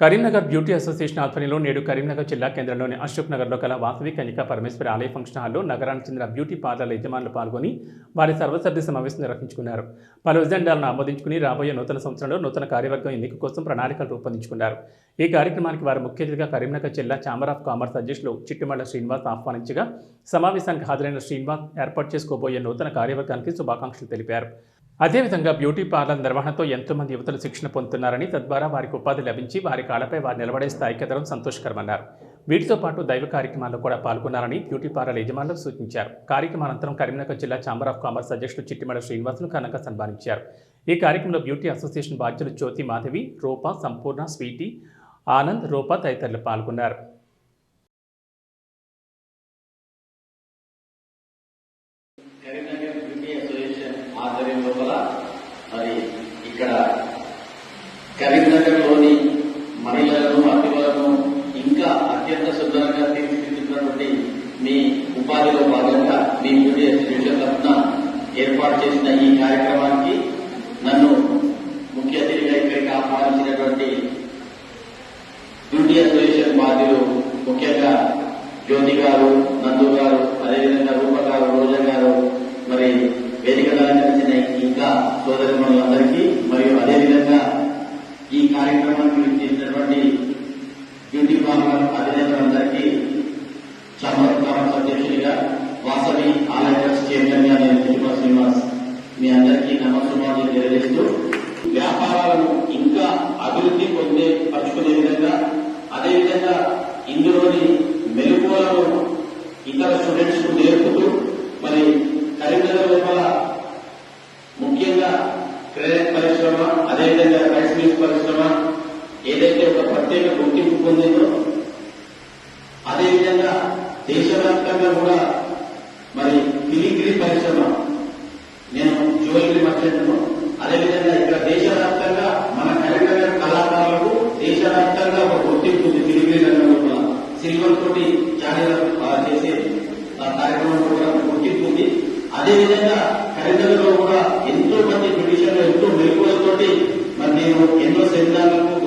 Karimnagar beauty association ఆధ్వర్యంలో నేడు కరీంనగర్ జిల్లా కేంద్రంలోని అశోక్ నగర్లో కల వాసవి కన్యకా పరమేశ్వరి ఆలయ ఫంక్షన్ హాల్లో నగరానికి చెందిన బ్యూటీ పార్లర్ల యజమానులు పాల్గొని వారి సర్వసభ్య సమావేశం నిర్వహించుకున్నారు. పలు ఎజెండాలను ఆమోదించుకుని రాబోయే నూతన సంవత్సరంలో నూతన కార్యవర్గం ఎన్నిక కోసం ప్రణాళికలు రూపొందించుకున్నారు. ఈ కార్యక్రమానికి వారు ముఖ్య అతిథిగా కరీంనగర్ జిల్లా ఛాంబర్ ఆఫ్ కామర్స్ అధ్యక్షులు చిట్టుమల్ల శ్రీనివాస్ ఆహ్వానించగా సమావేశానికి హాజరైన శ్రీనివాస్ ఏర్పాటు చేసుకోబోయే నూతన కార్యవర్గానికి శుభాకాంక్షలు తెలిపారు. అదేవిధంగా బ్యూటీ పార్లర్ నిర్వహణతో ఎంతో మంది యువతలు శిక్షణ పొందుతున్నారని తద్వారా వారికి ఉపాధి లభించి వారి కాళ్ళపై వారు నిలబడే స్థాయికి ఎదగడం సంతోషకరమన్నారు. వీటితో పాటు దైవ కార్యక్రమాల్లో కూడా పాల్గొన్నారని బ్యూటీ పార్లర్ యజమానులకు సూచించారు. కార్యక్రమానంతరం కరీంనగర్ జిల్లా ఛాంబర్ ఆఫ్ కామర్స్ అధ్యక్షుడు చిట్టిమడ శ్రీనివాసులు ఘనంగా సన్మానించారు. ఈ కార్యక్రమంలో బ్యూటీ అసోసియేషన్ బాధ్యులు జ్యోతి మాధవి రూప సంపూర్ణ స్వీటీ ఆనంద్ రూప తదితరులు పాల్గొన్నారు. కరీంనగర్ బ్యూటీ అసోసియేషన్ ఆధ్వర్యం లోపల మరి ఇక్కడ కరీంనగర్లోని మహిళలను అతివలను ఇంకా అత్యంత సుందరంగా తీర్చిదిద్దుతున్నటువంటి మీ ఉపాధిలో భాగంగా మీ బ్యూటీ అసోసియేషన్ తరఫున ఏర్పాటు చేసిన ఈ కార్యక్రమానికి నన్ను ముఖ్య అతిథిగా ఇక్కడికి ఆహ్వానించినటువంటి బ్యూటీ అసోసియేషన్ బాధ్యులు ముఖ్యంగా జ్యోతి గారు నందు గారు అదేవిధంగా రూప గారు రోజా గారు మరి వేదిక అలంకరించిన ఇంకా సోదరి మనులందరికీ మరియు అదేవిధంగా ఈ కార్యక్రమానికి చేసినటువంటి బ్యూటీ పార్లర్ అధినేతలందరికీ చమర్ అధ్యక్షుడిగా వాసవి ఆలయ ట్రస్ట్ చైర్మన్గా నేను తిరుమల శ్రీనివాస్ మీ అందరికీ నమస్కారాలు తెలియజేస్తూ వ్యాపారాలను ఇంకా అభివృద్ధి పొందే పరుచుకునే విధంగా అదేవిధంగా ఇందులోని మెలుపులను ఇతర స్టూడెంట్స్కు నేర్పుతూ మరి కరీంనగర్ లోపల ముఖ్యంగా క్రెడిట్ పరిశ్రమ అదేవిధంగా రైస్ మిల్స్ పరిశ్రమ ఏదైతే ఒక ప్రత్యేక గుర్తింపు పొందిందో అదేవిధంగా దేశవ్యాప్తంగా కూడా మరి ఫిలిగ్రీ పరిశ్రమ. నేను జోలికి మర్చెంట్ను అదేవిధంగా ఇక్కడ దేశవ్యాప్తంగా మన కరీంనగర్ కళాకారులకు దేశవ్యాప్తంగా ఒక గుర్తింపు ఉంది. ఫిలిగ్రీ రంగంలో కూడా సిల్వర్ తోటి ఛానల్ చేసే ఆ కార్యక్రమం కూడా గుర్తింపు ఉంది. అదేవిధంగా కరీంనగర్లో కూడా ఎంతో మంది బ్రిటిషర్లు ఎంతో మెరుగులతోటి మరి నేను ఎన్నో సెమినార్లకు